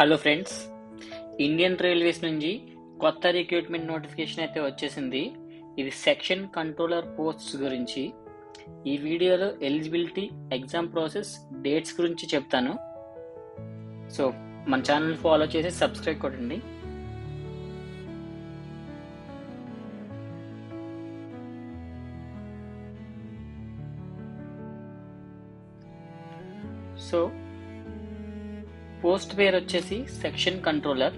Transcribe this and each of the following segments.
Hello friends Indian railways నుంచి కొత్త recruitment notification అయితే వచ్చేసింది. ఇది సెక్షన్ కంట్రోలర్ పోస్ట్స్ గురించి. ఈ వీడియోలో ఎలిజిబిలిటీ ఎగ్జామ్ ప్రాసెస్ డేట్స్ గురించి చెప్తాను. సో మన ఛానల్ ఫాలో చేసి సబ్స్క్రైబ్ కొట్టండి. సో పోస్ట్ పేరు వచ్చేసి సెక్షన్ కంట్రోలర్.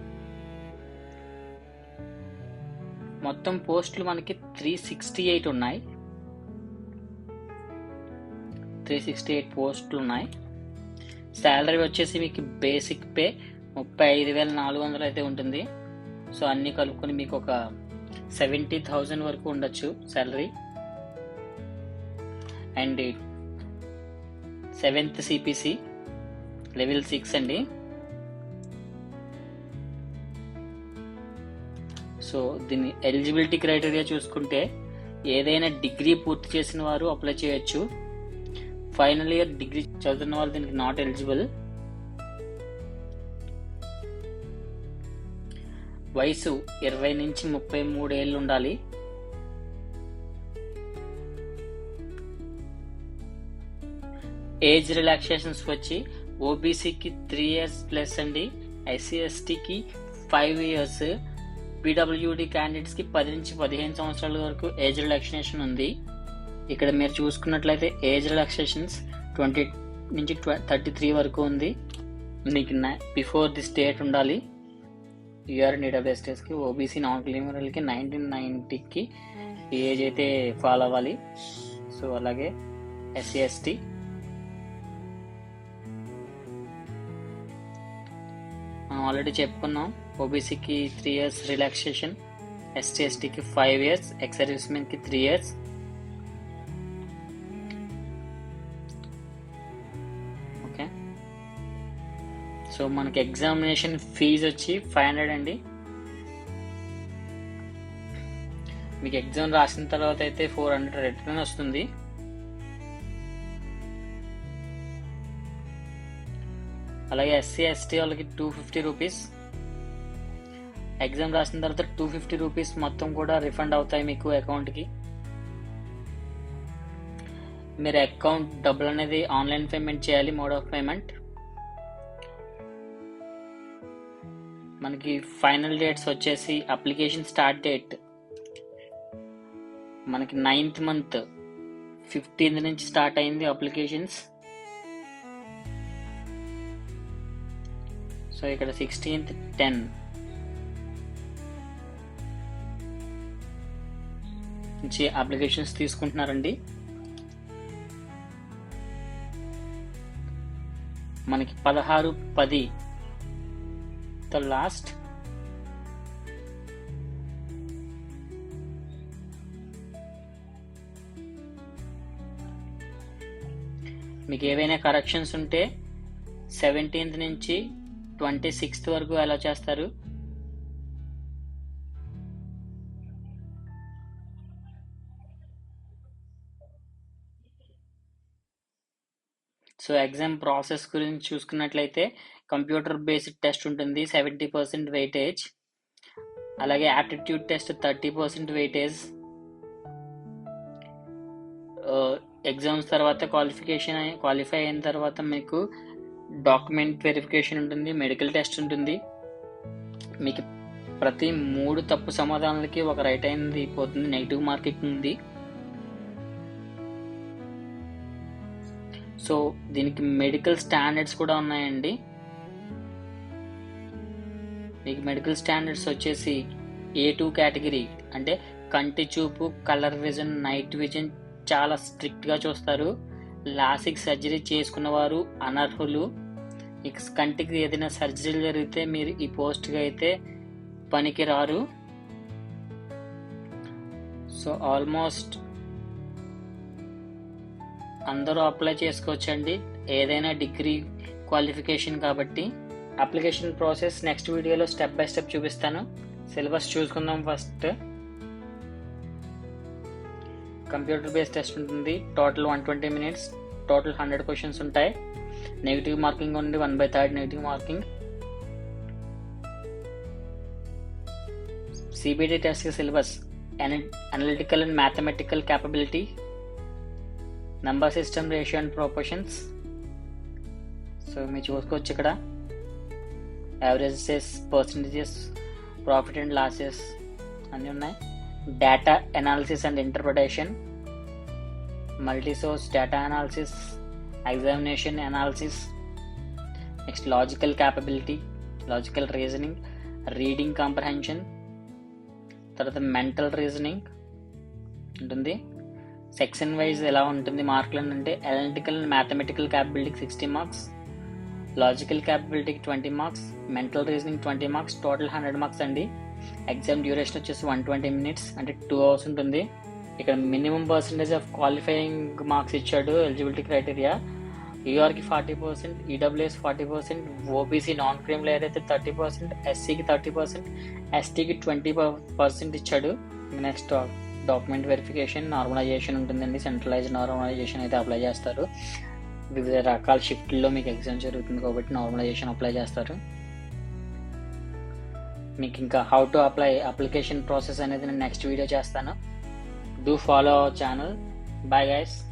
మొత్తం పోస్టులు మనకి త్రీ సిక్స్టీ ఎయిట్ ఉన్నాయి. త్రీ సిక్స్టీ ఎయిట్ పోస్టులు ఉన్నాయి. శాలరీ వచ్చేసి మీకు బేసిక్ పే ముప్పై ఐదు వేల నాలుగు వందలు అయితే ఉంటుంది. సో అన్నీ కలుపుకొని మీకు ఒక సెవెంటీ థౌజండ్ వరకు ఉండొచ్చు salary and seventh CPC level six అండి. సో దీని ఎలిజిబిలిటీ క్రైటీరియా చూసుకుంటే ఏదైనా డిగ్రీ పూర్తి చేసిన వారు అప్లై చేయొచ్చు. ఫైనల్ ఇయర్ డిగ్రీ చదువుతున్న వాళ్ళు దీనికి నాట్ ఎలిజిబుల్ వయసు ఇరవై నుంచి ముప్పై మూడు ఏళ్ళు ఉండాలి. ఏజ్ రిలాక్సేషన్స్ వచ్చి ఓబీసీకి త్రీ ఇయర్స్ ప్లస్ అండి ఎస్సీ ఎస్టీకి ఫైవ్ ఇయర్స్ పీడబ్ల్యూడి క్యాండిడేట్స్కి పది నుంచి పదిహేను సంవత్సరాల వరకు ఏజ్ రిలాక్సేషన్ ఉంది. ఇక్కడ మీరు చూసుకున్నట్లయితే ఏజ్ రిలాక్సేషన్స్ ట్వంటీ నుంచి థర్టీ త్రీ వరకు ఉంది. మీకు బిఫోర్ దిస్ డేట్ ఉండాలి. యూఆర్ ఈడబ్ల్యూఎస్టీస్కి ఓబీసీ నాన్ క్రిమినల్కి నైన్టీన్ నైంటీకి ఏజ్ అయితే ఫాలో అవ్వాలి. సో అలాగే ఎస్సీ ఎస్టీ ఆల్రెడీ చెప్పుకున్నాం. ఓబీసీకి త్రీ ఇయర్స్ రిలాక్సేషన్ ఎస్టీ ఎస్టీకి ఫైవ్ ఇయర్స్ ఎక్స్ సర్వీస్మెన్కి త్రీ ఇయర్స్ ఓకే సో మనకి ఎగ్జామినేషన్ ఫీజు వచ్చి ఫైవ్ హండ్రెడ్ అండి. మీకు ఎగ్జామ్ రాసిన తర్వాత అయితే ఫోర్ హండ్రెడ్ రిటర్న్ వస్తుంది. అలాగే ఎస్సీ ఎస్టీ వాళ్ళకి టూ ఫిఫ్టీ రూపీస్ ఎగ్జామ్ రాసిన తర్వాత టూ ఫిఫ్టీ రూపీస్ మొత్తం కూడా రిఫండ్ అవుతాయి మీకు అకౌంట్కి మీరు అకౌంట్ డబ్బులు అనేది ఆన్లైన్ పేమెంట్ చేయాలి మోడ్ ఆఫ్ పేమెంట్ మనకి ఫైనల్ డేట్స్ వచ్చేసి అప్లికేషన్ స్టార్ట్ డేట్ మనకి నైన్త్ మంత్ ఫిఫ్టీన్త్ నుంచి స్టార్ట్ అయింది అప్లికేషన్స్ సో ఇక్కడ సిక్స్టీన్త్ టెన్ నుంచి అప్లికేషన్స్ తీసుకుంటున్నారండి. మనకి పదహారు పది. ద లాస్ట్ మీకు ఏవైనా కరెక్షన్స్ ఉంటే సెవెంటీన్త్ నుంచి ట్వంటీ సిక్స్త్ వరకు అలా చేస్తారు. సో ఎగ్జామ్ ప్రాసెస్ గురించి చూసుకున్నట్లయితే కంప్యూటర్ బేస్డ్ టెస్ట్ ఉంటుంది సెవెంటీ పర్సెంట్ వెయిటేజ్. అలాగే aptitude test thirty percent weightage. Exams తర్వాత క్వాలిఫికేషన్ క్వాలిఫై అయిన తర్వాత మీకు డాక్యుమెంట్ వెరిఫికేషన్ ఉంటుంది మెడికల్ టెస్ట్ ఉంటుంది. మీకు ప్రతి మూడు తప్పు సమాధానాలకి ఒక రైట్ అయింది పోతుంది నెగిటివ్ మార్కింగ్ ఉంది. సో దీనికి మెడికల్ స్టాండర్డ్స్ కూడా ఉన్నాయండి. మీకు మెడికల్ స్టాండర్డ్స్ వచ్చేసి ఏ టూ కేటగిరీ అంటే కంటి చూపు కలర్ విజన్ నైట్ విజన్ చాలా స్ట్రిక్ట్గా చూస్తారు. లాసిక్ సర్జరీ చేసుకున్నవారు అనర్హులు. ఇక కంటికి ఏదైనా సర్జరీలు జరిగితే మీరు ఈ పోస్ట్కి అయితే పనికి రారు సో ఆల్మోస్ట్ అందరూ అప్లై చేసుకోవచ్చండి. ఏదైనా డిగ్రీ క్వాలిఫికేషన్ కాబట్టి అప్లికేషన్ ప్రాసెస్ నెక్స్ట్ వీడియోలో స్టెప్ బై స్టెప్ చూపిస్తాను. సిలబస్ చూసుకుందాం ఫస్ట్ కంప్యూటర్ బేస్డ్ టెస్ట్ ఉంటుంది total one twenty minutes total hundred questions ఉంటాయి. నెగిటివ్ మార్కింగ్ ఉంది one by third negative marking CBT test syllabus analytical and mathematical capability number system ratio and proportions so మీరు చూసుకోవచ్చు ఇక్కడ. Averages percentages profit and losses అన్నీ ఉన్నాయి. Data analysis and interpretation multi source data analysis examination analysis next logical capability logical reasoning reading comprehension తర్వాత mental reasoning ఉంటుంది. Section wise ఎలా ఉంటుంది మార్కులు అంటే ఎలక్ట్రికల్ అండ్ మ్యాథమెటికల్ క్యాపబిలిటీకి sixty marks logical క్యాపబిలిటీకి twenty marks mental reasoning twenty marks total hundred marks అండి. Exam duration వచ్చేసి one twenty minutes అంటే టూ అవర్స్ ఉంటుంది. ఇక్కడ minimum percentage of qualifying marks ఇచ్చాడు eligibility criteria యూఆర్కి forty percent EWS forty percent OBC non cream layer అయితే thirty percent ఎస్సీకి thirty percent ఎస్టీకి twenty percent ఇచ్చాడు. నెక్స్ట్ డాక్యుమెంట్ వెరిఫికేషన్ నార్మలైజేషన్ ఉంటుందండి. Centralise normalisation అయితే అప్లై చేస్తారు. వివిధ రకాల షిఫ్ట్లో మీకు ఎగ్జామ్ జరుగుతుంది కాబట్టి నార్మలైజేషన్ అప్లై చేస్తారు. మీకు ఇంకా how to apply application process అనేది నేను నెక్స్ట్ వీడియో చేస్తాను. do follow our channel. Bye guys.